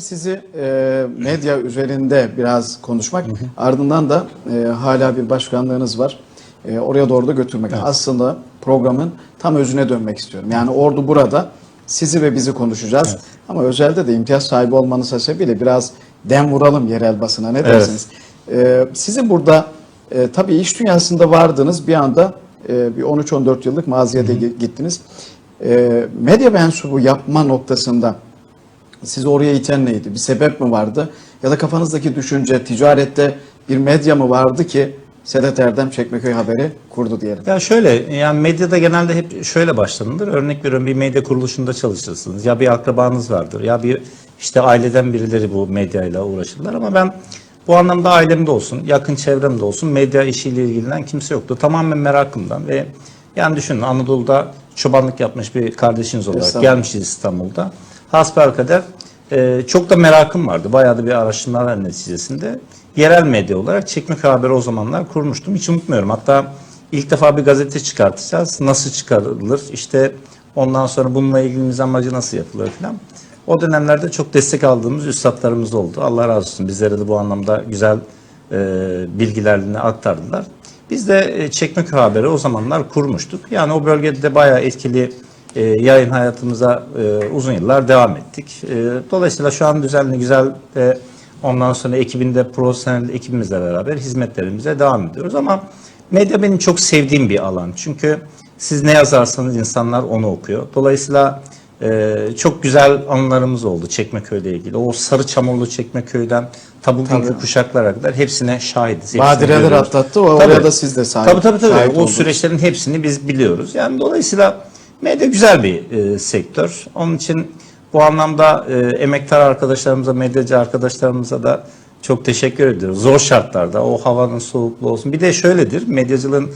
Sizi e, medya üzerinde biraz konuşmak, ardından da e, hala bir başkanlığınız var. E, oraya doğru da götürmek. Aslında programın tam özüne dönmek istiyorum. Yani ordu burada, sizi ve bizi konuşacağız. Ama özelde de imtiyaz sahibi olmanız hasebiyle biraz dem vuralım yerel basına. Ne dersiniz? E, sizin burada e, tabii iş dünyasında vardınız bir anda e, bir 13-14 yıllık maziye de gittiniz. E, medya mensubu yapma noktasında sizi oraya iten neydi? Bir sebep mi vardı? Ya da kafanızdaki düşünce ticarette bir medya mı vardı ki Sedat Erdem Çekmeköy Haberi kurdu diyelim. Ya şöyle yani medyada genelde hep şöyle başlanılır. Örnek veriyorum bir medya kuruluşunda çalışırsınız. Ya bir akrabanız vardır ya bir işte aileden birileri bu medyayla uğraşırlar ama ben bu anlamda ailemde olsun, yakın çevremde olsun medya işiyle ilgilenen kimse yoktu. Tamamen merakımdan ve yani düşünün Anadolu'da çobanlık yapmış bir kardeşiniz olarak gelmişiz İstanbul'da. Hasbelkader e, çok da merakım vardı. Bayağı da bir araştırmalar neticesinde. Yerel medya olarak Çekmeköy Haberi o zamanlar kurmuştum. Hiç unutmuyorum. Hatta ilk defa bir gazete çıkartacağız. Nasıl çıkarılır? İşte ondan sonra bununla ilgili mizanmacı nasıl yapılır falan. O dönemlerde çok destek aldığımız üstadlarımız oldu. Allah razı olsun. Bizlere de bu anlamda güzel e, bilgilerini aktardılar. Biz de e, Haberi o zamanlar kurmuştuk. Yani o bölgede de bayağı etkili e, yayın hayatımıza e, uzun yıllar devam ettik. E, dolayısıyla şu an düzenli güzel ve ondan sonra ekibinde profesyonel ekibimizle beraber hizmetlerimize devam ediyoruz. Ama medya benim çok sevdiğim bir alan. Çünkü siz ne yazarsanız insanlar onu okuyor. Dolayısıyla e, çok güzel anılarımız oldu Çekmeköy'le ilgili. O sarı çamurlu Çekmeköy'den ta bugünkü kuşaklara kadar hepsine şahidiz. Badireler atlattı. O Tabii. oraya da siz de sahip. Tabii tabii tabii. şahit O oldunuz. süreçlerin hepsini biz biliyoruz. Yani dolayısıyla medya güzel bir e, sektör. Onun için bu anlamda e, emektar arkadaşlarımıza, medyacı arkadaşlarımıza da çok teşekkür ediyoruz. Zor şartlarda o havanın soğukluğu olsun. Bir de şöyledir. Medyacılığın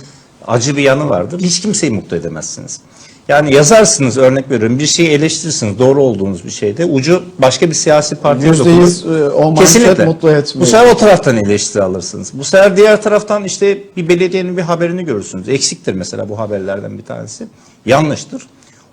acı bir yanı vardır. Hiç kimseyi mutlu edemezsiniz. Yani yazarsınız örnek veriyorum bir şeyi eleştirirsiniz doğru olduğunuz bir şeyde ucu başka bir siyasi partiye dokunur. e, o Kesinlikle. mutlu etmiyor. Bu sefer o taraftan eleştiri alırsınız. Bu sefer diğer taraftan işte bir belediyenin bir haberini görürsünüz. Eksiktir mesela bu haberlerden bir tanesi. Yanlıştır.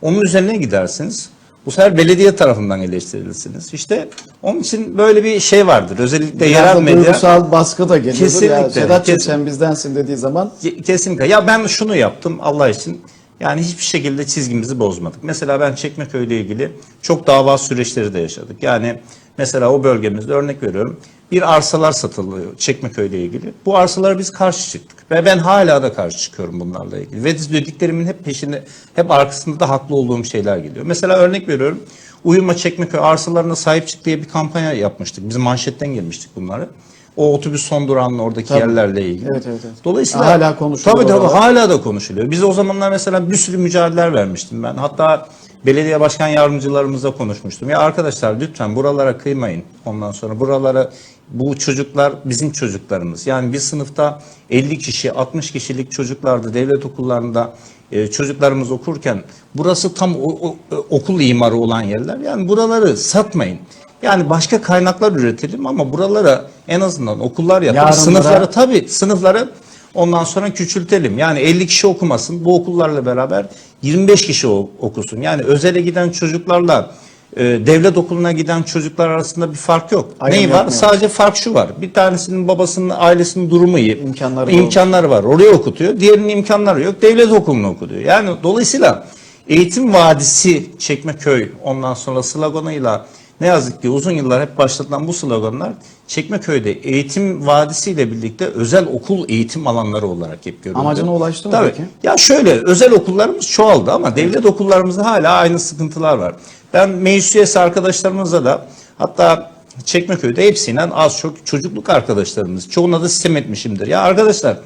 Onun üzerine gidersiniz. Bu sefer belediye tarafından eleştirilirsiniz. İşte onun için böyle bir şey vardır. Özellikle Biraz yerel medya. duygusal baskı da geliyordur. Ya, Kesinlikle, Sedat'cığım kesin- sen bizdensin dediği zaman Ke- Kesinlikle. Ya ben şunu yaptım Allah için. Yani hiçbir şekilde çizgimizi bozmadık. Mesela ben Çekmeköy ile ilgili çok dava süreçleri de yaşadık. Yani mesela o bölgemizde örnek veriyorum. Bir arsalar satılıyor Çekmeköy ile ilgili. Bu arsalara biz karşı çıktık. Ve ben hala da karşı çıkıyorum bunlarla ilgili. Ve dediklerimin hep peşinde, hep arkasında da haklı olduğum şeyler geliyor. Mesela örnek veriyorum. Uyuma Çekmeköy arsalarına sahip çık diye bir kampanya yapmıştık. Biz manşetten girmiştik bunları. O otobüs son durağının oradaki Tabii. yerlerle ilgili. Evet, evet, evet. Dolayısıyla Hala konuşuluyor Tabii tabii hala da konuşuluyor. Biz o zamanlar mesela bir sürü mücadeleler vermiştim ben. Hatta belediye başkan yardımcılarımızla konuşmuştum. Ya arkadaşlar lütfen buralara kıymayın. Ondan sonra buralara bu çocuklar bizim çocuklarımız. Yani bir sınıfta 50 kişi, 60 kişilik çocuklarda devlet okullarında e, çocuklarımız okurken burası tam o, o- okul imarı olan yerler. Yani buraları satmayın. Yani başka kaynaklar üretelim ama buralara en azından okullar yapalım. Yarınlara- Sınıfları tabii sınıfları ondan sonra küçültelim. Yani 50 kişi okumasın. Bu okullarla beraber 25 kişi okusun. Yani özele giden çocuklarla e, devlet okuluna giden çocuklar arasında bir fark yok. Ayrım Neyi var? yapmıyor. Sadece fark şu var. Bir tanesinin babasının ailesinin durumu iyi. İmkanları imkanları var. Oraya okutuyor. Diğerinin imkanları yok. Devlet okuluna okutuyor. Yani dolayısıyla eğitim vadisi Çekmeköy ondan sonra sloganıyla ne yazık ki uzun yıllar hep başlatılan bu sloganlar Çekmeköy'de eğitim vadisiyle birlikte özel okul eğitim alanları olarak hep görüldü. Amacına ulaştı mı Tabii. peki? Ya şöyle özel okullarımız çoğaldı ama devlet okullarımızda hala aynı sıkıntılar var. Ben meclis üyesi arkadaşlarımızla da hatta Çekmeköy'de hepsiyle az çok çocukluk arkadaşlarımız. Çoğuna da sistem etmişimdir. Ya arkadaşlar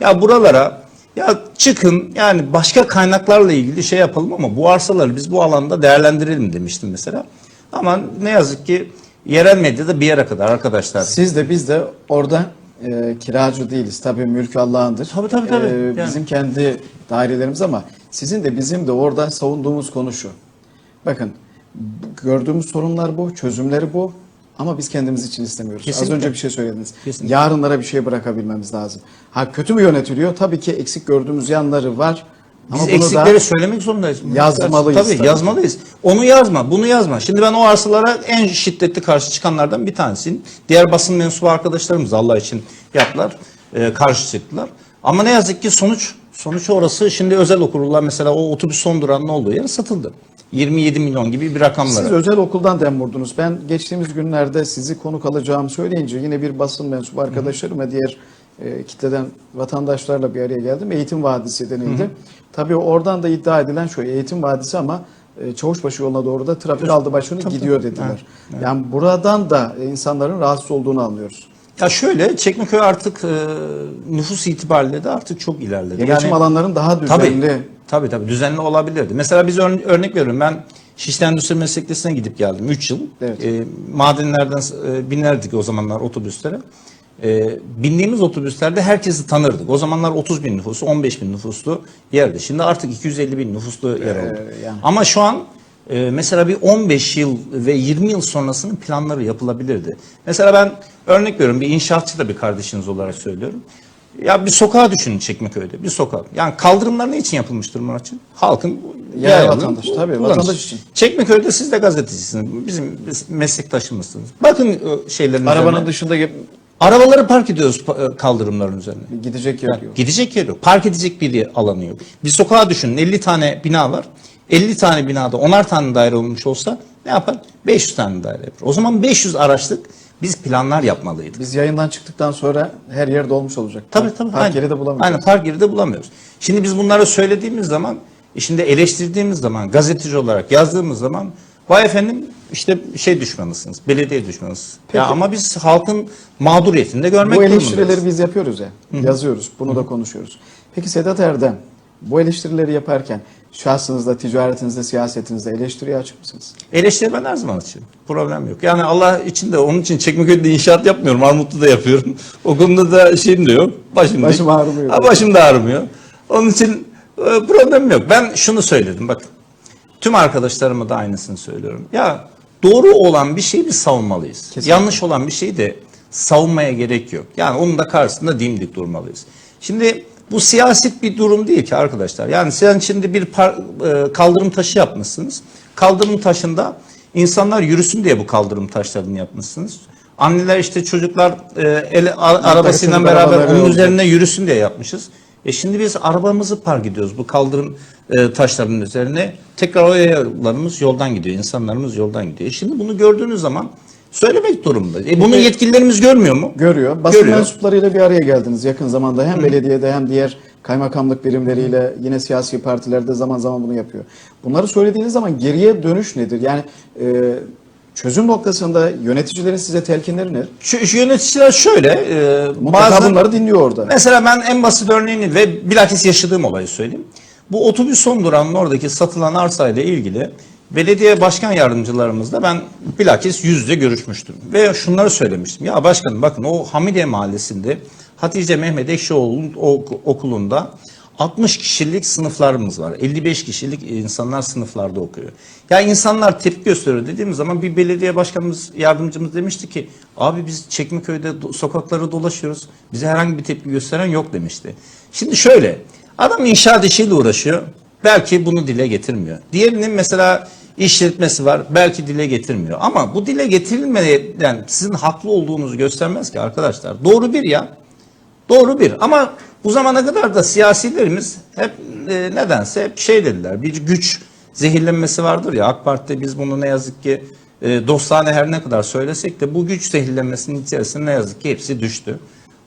ya buralara ya çıkın yani başka kaynaklarla ilgili şey yapalım ama bu arsaları biz bu alanda değerlendirelim demiştim mesela. Ama ne yazık ki yerel medyada bir yere kadar arkadaşlar. Siz de biz de orada e, kiracı değiliz. Tabii mülk Allah'ındır. Tabii, tabii, tabii. E, Yani. Bizim kendi dairelerimiz ama sizin de bizim de orada savunduğumuz konu şu. Bakın gördüğümüz sorunlar bu, çözümleri bu. Ama biz kendimiz için istemiyoruz. Kesinlikle. Az önce bir şey söylediniz. Kesinlikle. Yarınlara bir şey bırakabilmemiz lazım. Ha kötü mü yönetiliyor? Tabii ki eksik gördüğümüz yanları var. Ama Biz eksikleri söylemek zorundayız. yazmalıyız Tabii, tabii. yazmalıyız. Onu yazma, bunu yazma. Şimdi ben o arsalara en şiddetli karşı çıkanlardan bir tanesiyim. Diğer basın mensubu arkadaşlarımız da Allah için yaptılar. e, karşı çıktılar. Ama ne yazık ki sonuç sonuç orası şimdi özel okullar mesela o otobüs son durağının olduğu yer satıldı. 27 milyon gibi bir rakamlara. Siz özel okuldan dem vurdunuz. Ben geçtiğimiz günlerde sizi konuk alacağımı söyleyince yine bir basın mensubu arkadaşlarım ve diğer e, kitleden vatandaşlarla bir araya geldim. Eğitim Vadisi denildi. Tabii oradan da iddia edilen şu Eğitim Vadisi ama e, Çavuşbaşı yoluna doğru da trafik aldı başını gidiyor dediler. Yani buradan da e, insanların rahatsız olduğunu anlıyoruz. Ya şöyle Çekmeköy artık e, nüfus itibariyle de artık çok ilerledi. Yerleşim alanların daha düzenli Tabii, tabii tabii düzenli olabilirdi. Mesela biz ör- örnek veriyorum ben Şişli Endüstri Meslek Lisesi'ne gidip geldim 3 yıl. Evet. E, madenlerden e, binerdik o zamanlar otobüslere. E, bindiğimiz otobüslerde herkesi tanırdık. O zamanlar 30 bin nüfusu, 15 bin nüfuslu yerdi. Şimdi artık 250 bin nüfuslu yer oldu. yani. Ama şu an e, mesela bir 15 yıl ve 20 yıl sonrasının planları yapılabilirdi. Mesela ben örnek veriyorum bir inşaatçı da bir kardeşiniz olarak söylüyorum. Ya bir sokağa düşünün Çekmeköy'de bir sokak. Yani kaldırımlar ne için yapılmıştır Muratçım? Halkın Yerel yayanın vatandaş, tabii, kullanıcı. vatandaş için. Çekmeköy'de siz de gazetecisiniz. Bizim biz meslektaşımızsınız. Bakın e, şeylerin arabanın üzerine. dışında Arabaları park ediyoruz e, kaldırımların üzerine. gidecek yer yok. Gidecek yer yok. Park edecek bir alanı yok. Bir sokağa düşünün 50 tane bina var. 50 tane binada 10'ar tane daire olmuş olsa ne yapar? 500 tane daire yapar. O zaman 500 araçlık biz planlar yapmalıydık. Biz yayından çıktıktan sonra her yer dolmuş olacak. Tabii tabii. Park aynen. yeri de bulamayacağız. Aynen park yeri de bulamıyoruz. Şimdi biz bunları söylediğimiz zaman, şimdi eleştirdiğimiz zaman, gazeteci olarak yazdığımız zaman vay efendim işte şey düşmanısınız, belediye düşmanısınız. Ya ama biz halkın mağduriyetini de görmek Bu durumundayız. eleştirileri biz yapıyoruz ya. Yazıyoruz. Bunu da konuşuyoruz. Peki Sedat Erdem bu eleştirileri yaparken şahsınızda, ticaretinizde, siyasetinizde eleştiriye açık mısınız? Eleştiri ben her zaman açığım. Problem yok. Yani Allah için de onun için Çekmeköy'de inşaat yapmıyorum. Armutlu'da yapıyorum. O konuda da şeyim de yok. Başım, Başım değil. ağrımıyor. Ha, başım da ağrımıyor. Onun için e, problem yok. Ben şunu söyledim bakın. Tüm arkadaşlarıma da aynısını söylüyorum. Ya doğru olan bir şeyi biz savunmalıyız. Kesinlikle. Yanlış olan bir şeyi de savunmaya gerek yok. Yani onun da karşısında dimdik durmalıyız. Şimdi bu siyaset bir durum değil ki arkadaşlar. Yani sen şimdi bir par- e, kaldırım taşı yapmışsınız. Kaldırım taşında insanlar yürüsün diye bu kaldırım taşlarını yapmışsınız. Anneler işte çocuklar e, el, arabasıyla beraber arabaları onun üzerine yürüsün diye yapmışız. E şimdi biz arabamızı park ediyoruz bu kaldırım e, taşlarının üzerine. Tekrar o yollarımız yoldan gidiyor. insanlarımız yoldan gidiyor. E şimdi bunu gördüğünüz zaman söylemek durumunda. E bunu yetkililerimiz görmüyor mu? Görüyor. Basın Görüyor. mensuplarıyla bir araya geldiniz yakın zamanda. Hem belediyede hem diğer kaymakamlık birimleriyle yine siyasi partilerde zaman zaman bunu yapıyor. Bunları söylediğiniz zaman geriye dönüş nedir? Yani e, çözüm noktasında yöneticilerin size telkinleri ne? Şu, şu yöneticiler şöyle e, Mutlaka bazen bunları dinliyor orada. Mesela ben en basit örneğini ve bilakis yaşadığım olayı söyleyeyim. Bu otobüs son durağının oradaki satılan arsayla ilgili belediye başkan yardımcılarımızla ben bilakis yüz yüze görüşmüştüm. Ve şunları söylemiştim. Ya başkanım bakın o Hamidiye Mahallesi'nde Hatice Mehmet Ekşioğlu'nun ok- okulunda 60 kişilik sınıflarımız var. 55 kişilik insanlar sınıflarda okuyor. Ya insanlar tepki gösteriyor dediğimiz zaman bir belediye başkanımız, yardımcımız demişti ki abi biz Çekmeköy'de sokakları dolaşıyoruz. Bize herhangi bir tepki gösteren yok demişti. Şimdi şöyle adam inşaat işiyle uğraşıyor. Belki bunu dile getirmiyor. Diğerinin mesela işletmesi var. Belki dile getirmiyor. Ama bu dile getirilmeden sizin haklı olduğunuzu göstermez ki arkadaşlar. Doğru bir ya. Doğru bir ama bu zamana kadar da siyasilerimiz hep e, nedense hep şey dediler bir güç zehirlenmesi vardır ya AK Parti'de biz bunu ne yazık ki e, dostane her ne kadar söylesek de bu güç zehirlenmesinin içerisinde ne yazık ki hepsi düştü.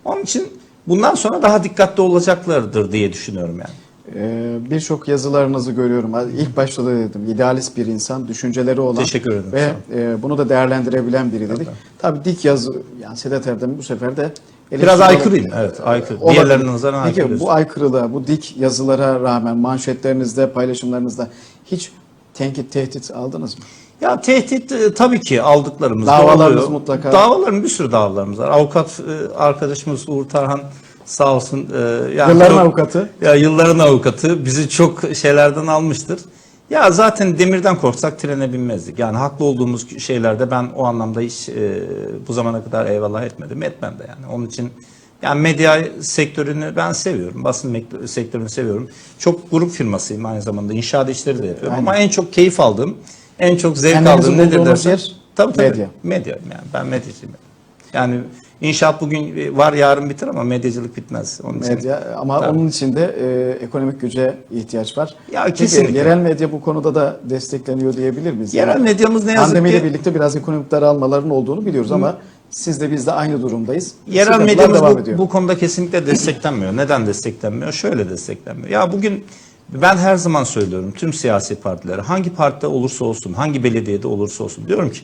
Onun için bundan sonra daha dikkatli olacaklardır diye düşünüyorum yani. Ee, Birçok yazılarınızı görüyorum. İlk başta da dedim idealist bir insan, düşünceleri olan Teşekkür ederim. ve e, bunu da değerlendirebilen biri dedik. Tabii dik yazı, yani Sedat Erdem bu sefer de Biraz aykırıyım evet aykırı. Olabilir. Diğerlerine nazaran Peki aykırı. bu aykırılığa, bu dik yazılara rağmen manşetlerinizde, paylaşımlarınızda hiç tenkit, tehdit aldınız mı? Ya tehdit e, tabii ki aldıklarımız da Davalarınız oluyor. mutlaka. Davaların bir sürü davalarımız var. Avukat e, arkadaşımız Uğur Tarhan sağ olsun. e, yani Yılların çok- avukatı. Ya yılların avukatı bizi çok şeylerden almıştır. Ya zaten demirden korksak trene binmezdik. Yani haklı olduğumuz şeylerde ben o anlamda hiç e, bu zamana kadar eyvallah etmedim. Etmem de yani. Onun için Yani medya sektörünü ben seviyorum. Basın sektörünü seviyorum. Çok grup firmasıyım aynı zamanda. İnşaat işleri de yapıyorum. Ama en çok keyif aldığım, en çok zevk Kendinizi aldığım nedir dersen. tabii, tabii. medya. Medya. Yani ben medyacıyım. Yani inşaat bugün var yarın biter ama medyacılık bitmez. Onun için Medya ama Tabii. onun için de e, ekonomik güce ihtiyaç var. Ya Peki, kesinlikle. yerel medya bu konuda da destekleniyor diyebilir miyiz? Yerel Yani medyamız ne yazık Pandemiyle ki birlikte biraz ekonomik daralmaların olduğunu biliyoruz ama siz de biz de aynı durumdayız. Yerel Sıkıntılar medyamız bu, ediyor. bu konuda kesinlikle desteklenmiyor. Neden desteklenmiyor? Şöyle desteklenmiyor. Ya bugün ben her zaman söylüyorum tüm siyasi partilere hangi partide olursa olsun, hangi belediyede olursa olsun diyorum ki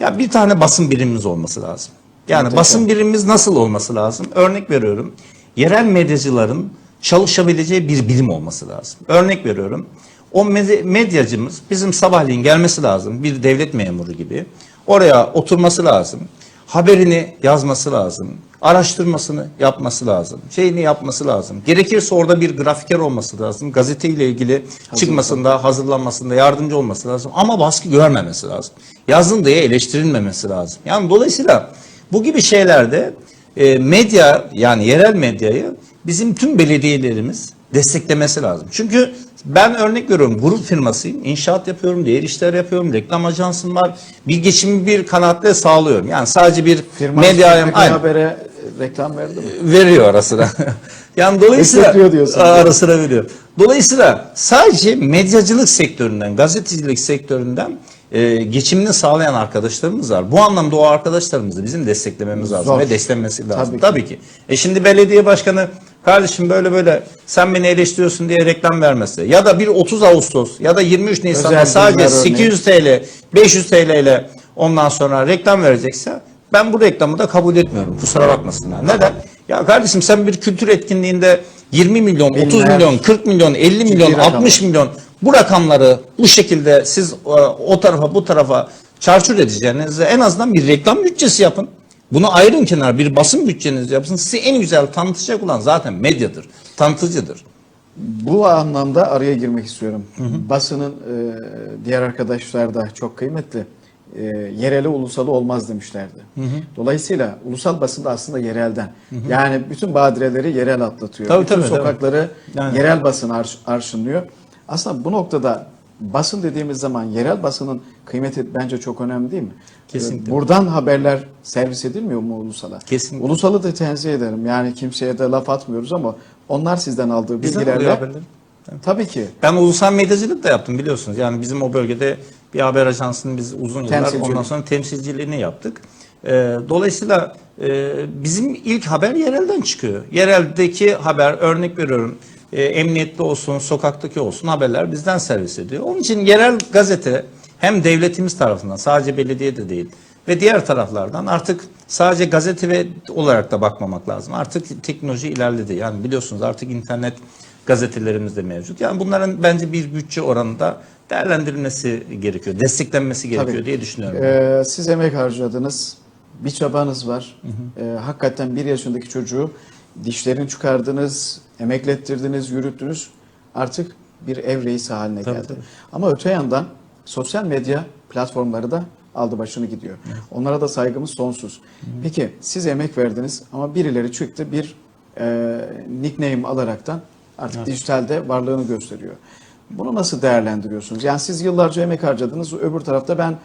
ya bir tane basın birimimiz olması lazım. Yani Mutlaka. basın birimimiz nasıl olması lazım? Örnek veriyorum. Yerel medyacıların çalışabileceği bir birim olması lazım. Örnek veriyorum. O med- medyacımız bizim sabahleyin gelmesi lazım. Bir devlet memuru gibi. Oraya oturması lazım. Haberini yazması lazım. Araştırmasını yapması lazım. Şeyini yapması lazım. Gerekirse orada bir grafiker olması lazım. Gazeteyle ilgili çıkmasında, hazırlanmasında yardımcı olması lazım. Ama baskı görmemesi lazım. Yazın diye eleştirilmemesi lazım. Yani dolayısıyla bu gibi şeylerde e, medya yani yerel medyayı bizim tüm belediyelerimiz desteklemesi lazım. Çünkü ben örnek veriyorum grup firmasıyım. İnşaat yapıyorum, diğer işler yapıyorum, reklam ajansım var. Bir geçimi bir kanaatle sağlıyorum. Yani sadece bir Firma Sürekli aynen, habere reklam verdi mi? veriyor ara sıra. yani dolayısıyla ara sıra veriyor. Dolayısıyla sadece medyacılık sektöründen, gazetecilik sektöründen e, geçimini sağlayan arkadaşlarımız var. Bu anlamda o arkadaşlarımızı bizim desteklememiz lazım Zor. ve desteklemesi lazım. Tabii Tabii ki. ki. E şimdi belediye başkanı kardeşim böyle böyle sen beni eleştiriyorsun diye reklam vermesi ya da bir 30 Ağustos ya da 23 Nisan'da Özel sadece günler örneği. 800 TL 500 TL ile ondan sonra reklam verecekse ben bu reklamı da kabul etmiyorum. Kusura bakmasınlar. Neden? Ya kardeşim sen bir kültür etkinliğinde 20 milyon, 30 Binler, milyon, 40 milyon, 50 milyon, rakamlar. 60 milyon bu rakamları bu şekilde siz e, o tarafa bu tarafa çarçur edeceğinize en azından bir reklam bütçesi yapın. Bunu ayırın kenara bir basın bütçeniz yapsın. Sizi en güzel tanıtacak olan zaten medyadır. Tanıtıcıdır. Bu anlamda araya girmek istiyorum. Basının e, diğer arkadaşlar da çok kıymetli. E, yereli ulusalı olmaz demişlerdi. Dolayısıyla ulusal basın da aslında yerelden. Yani bütün badireleri yerel atlatıyor. Tabii, bütün tabii, tabii. sokakları Yani. yerel basın arş- arşınlıyor. Aslında bu noktada basın dediğimiz zaman yerel basının kıymeti bence çok önemli değil mi? Kesinlikle. E, Buradan haberler servis edilmiyor mu ulusala? Kesinlikle. Ulusalı da tenzih ederim. Yani kimseye de laf atmıyoruz ama onlar sizden aldığı Bizden bilgilerle alıyor haberleri. Tabii ki. Ben ulusal medyacılık da yaptım biliyorsunuz. Yani bizim o bölgede bir haber ajansının biz uzun yıllar ondan sonra temsilciliğini yaptık. Ee, dolayısıyla e, bizim ilk haber yerelden çıkıyor. Yereldeki haber örnek veriyorum e, emniyetli olsun, sokaktaki olsun haberler bizden servis ediyor. Onun için yerel gazete hem devletimiz tarafından sadece belediye de değil ve diğer taraflardan artık sadece gazete ve olarak da bakmamak lazım. Artık teknoloji ilerledi. Yani biliyorsunuz artık internet gazetelerimiz de mevcut. Yani bunların bence bir bütçe oranında değerlendirilmesi gerekiyor, desteklenmesi gerekiyor Tabii. diye düşünüyorum. Ee, siz emek harcadınız. Bir çabanız var. Ee, hakikaten bir yaşındaki çocuğu dişlerini çıkardınız, emeklettirdiniz, yürüttünüz. Artık bir ev reisi haline Tabii, geldi. tabii. Ama öte yandan sosyal medya platformları da aldı başını gidiyor. Onlara da saygımız sonsuz. Peki siz emek verdiniz ama birileri çıktı bir e, nickname alaraktan artık dijitalde varlığını gösteriyor. Bunu nasıl değerlendiriyorsunuz? Yani siz yıllarca emek harcadınız. Öbür tarafta ben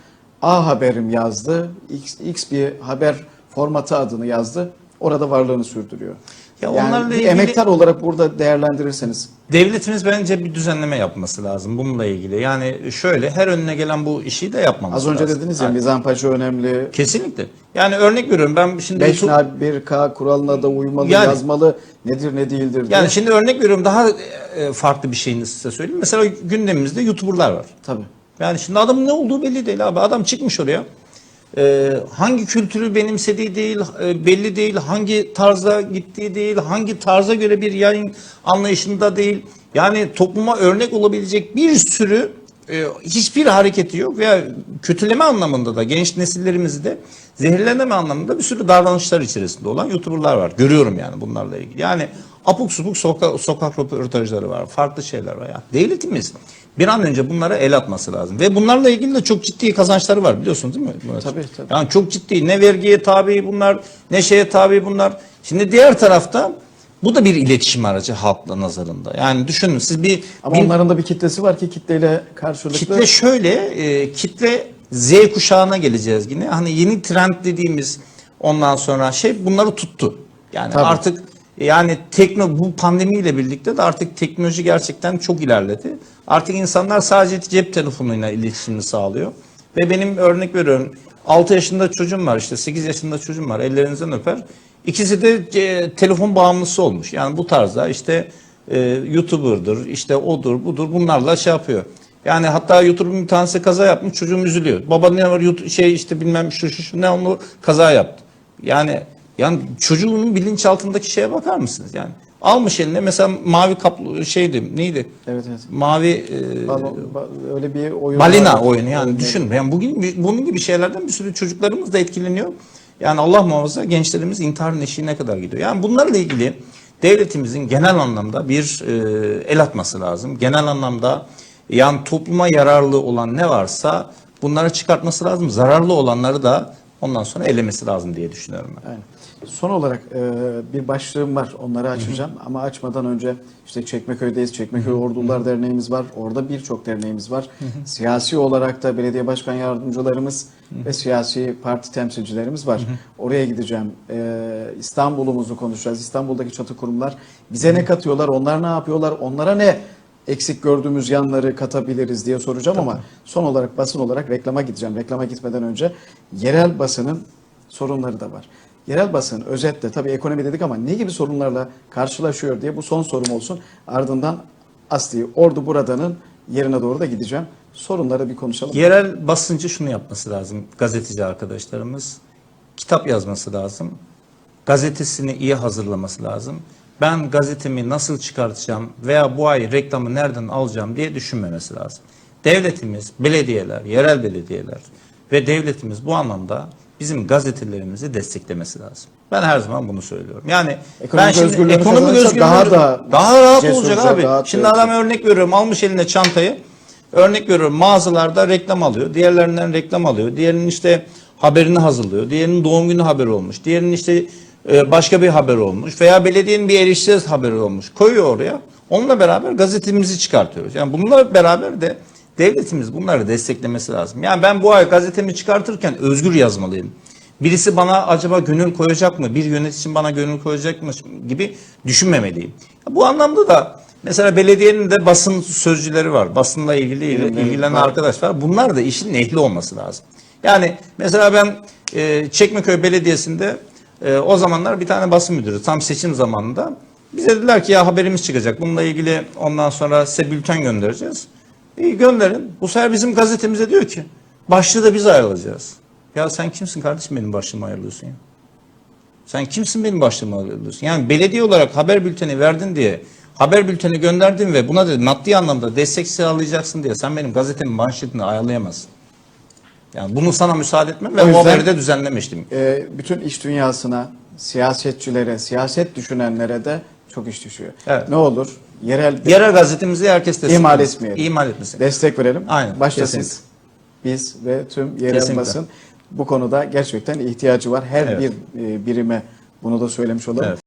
A haberim yazdı. X, X bir haber formatı adını yazdı. Orada varlığını sürdürüyor. Ya yani onlarla ilgili- emektar olarak burada değerlendirirseniz Devletimiz bence bir düzenleme yapması lazım bununla ilgili. Yani şöyle her önüne gelen bu işi de yapmamız az önce lazım. dediniz ya Yani mizampajı önemli. Kesinlikle. Yani örnek veriyorum ben şimdi 5 YouTube- 1K kuralına da uymalı, Yani- yazmalı. Nedir ne değildir diye. yani şimdi örnek veriyorum daha e, farklı bir şeyini size söyleyeyim. Mesela gündemimizde YouTuber'lar var. Tabii. Yani şimdi adamın ne olduğu belli değil abi. Adam çıkmış oraya. Ee, hangi kültürü benimsediği değil, e, belli değil. Hangi tarza gittiği değil, hangi tarza göre bir yayın anlayışında değil. Yani topluma örnek olabilecek bir sürü e, hiçbir hareketi yok veya kötüleme anlamında da genç nesillerimizi de zehirlenme anlamında bir sürü davranışlar içerisinde olan YouTuber'lar var. Görüyorum yani bunlarla ilgili. Yani apuk supuk soka, sokak röportajları var. Farklı şeyler var. Yani devletimiz bir an önce bunlara el atması lazım. Ve bunlarla ilgili de çok ciddi kazançları var biliyorsunuz değil mi? Murat? Tabii, tabii. Yani çok ciddi. Ne vergiye tabi bunlar, ne şeye tabi bunlar. Şimdi diğer tarafta bu da bir iletişim aracı halkla nazarında. Yani düşünün siz bir, Ama bir onların da bir kitlesi var ki kitleyle karşılıklı kitle şöyle, e, kitle Z kuşağına geleceğiz yine. Hani yeni trend dediğimiz ondan sonra şey bunları tuttu. Yani Tabii. artık yani tekno bu pandemiyle birlikte de artık teknoloji gerçekten çok ilerledi. Artık insanlar sadece cep telefonuyla iletişimini sağlıyor. Ve benim örnek veriyorum 6 yaşında çocuğum var işte 8 yaşında çocuğum var ellerinizden öper. İkisi de e, telefon bağımlısı olmuş. Yani bu tarzda işte e, YouTuber'dır işte odur budur bunlarla şey yapıyor. Yani hatta YouTuber'ın bir tanesi kaza yapmış çocuğum üzülüyor. Baba ne var YouTube, şey işte bilmem şu şu şu ne onu kaza yaptı. Yani yani çocuğun bilinçaltındaki şeye bakar mısınız yani? Almış eline mesela mavi kaplı şeydi neydi? Evet evet. Mavi e, ba- öyle bir oyun balina var. oyunu yani düşün. Yani bugün bunun gibi şeylerden bir sürü çocuklarımız da etkileniyor. Yani Allah muhafaza gençlerimiz intiharın eşiğine kadar gidiyor. Yani bunlarla ilgili devletimizin genel anlamda bir e, el atması lazım. Genel anlamda yani topluma yararlı olan ne varsa bunları çıkartması lazım. Zararlı olanları da ondan sonra elemesi lazım diye düşünüyorum ben. Aynen. Son olarak e, bir başlığım var. Onları açacağım. Ama açmadan önce işte Çekmeköy'deyiz. Çekmeköy Ordular Derneğimiz var. Orada birçok derneğimiz var. Siyasi olarak da belediye başkan yardımcılarımız ve siyasi parti temsilcilerimiz var. Oraya gideceğim. E, İstanbul'umuzu konuşacağız. İstanbul'daki çatı kurumlar bize ne katıyorlar? Onlar ne yapıyorlar? Onlara ne eksik gördüğümüz yanları katabiliriz diye soracağım ama son olarak basın olarak reklama gideceğim. Reklama gitmeden önce yerel basının sorunları da var. Yerel basın özetle tabii ekonomi dedik ama ne gibi sorunlarla karşılaşıyor diye bu son sorum olsun. Ardından Asli Ordu Buradan'ın yerine doğru da gideceğim. Sorunları bir konuşalım. Yerel basıncı şunu yapması lazım gazeteci arkadaşlarımız. Kitap yazması lazım. Gazetesini iyi hazırlaması lazım. Ben gazetemi nasıl çıkartacağım veya bu ay reklamı nereden alacağım diye düşünmemesi lazım. Devletimiz, belediyeler, yerel belediyeler ve devletimiz bu anlamda bizim gazetelerimizi desteklemesi lazım. Ben her zaman bunu söylüyorum. Yani Ekonomik ben şimdi ekonomik özgürlüğü daha da daha rahat cesurca, olacak abi. daha Şimdi da- adam örnek veriyorum almış eline çantayı. Örnek veriyorum mağazalarda reklam alıyor. Diğerlerinden reklam alıyor. Diğerinin işte haberini hazırlıyor. Diğerinin doğum günü haberi olmuş. Diğerinin işte başka bir haber olmuş. Veya belediyenin bir erişsiz haberi olmuş. Koyuyor oraya. Onunla beraber gazetemizi çıkartıyoruz. Yani bununla beraber de devletimiz bunları desteklemesi lazım. Yani ben bu ay gazetemi çıkartırken özgür yazmalıyım. Birisi bana acaba gönül koyacak mı? Bir yöneticim bana gönül koyacak mı gibi düşünmemeliyim. Bu anlamda da mesela belediyenin de basın sözcüleri var. Basınla ilgili ilgilenen var. arkadaş var. Bunlar da işin ehli olması lazım. Yani mesela ben e, Çekmeköy Belediyesi'nde e, o zamanlar bir tane basın müdürü tam seçim zamanında bize dediler ki ya haberimiz çıkacak. Bununla ilgili ondan sonra size bülten göndereceğiz. İyi gönderin. Bu sefer bizim gazetemize diyor ki başlığı da biz ayarlayacağız. Ya sen kimsin kardeşim benim başlığımı ayarlıyorsun ya? Sen kimsin benim başlığımı ayarlıyorsun? Yani belediye olarak haber bülteni verdin diye haber bülteni gönderdin ve buna da maddi anlamda destek sağlayacaksın diye sen benim gazetemin manşetini ayarlayamazsın. Yani bunu sana müsaade etmem ve O o, yüzden- haberi de düzenlemiştim. E, bütün iş dünyasına, siyasetçilere, siyaset düşünenlere de çok iş düşüyor. Evet. Ne olur yerel Yerel gazetemizi herkes destek İhmal etmeyelim. İhmal etmesin. destek verelim. Aynen, Başta kesinlikle. biz ve tüm yerel Kesinlikle. basın bu konuda gerçekten ihtiyacı var. Her Evet. bir e, birime bunu da söylemiş olalım. Evet.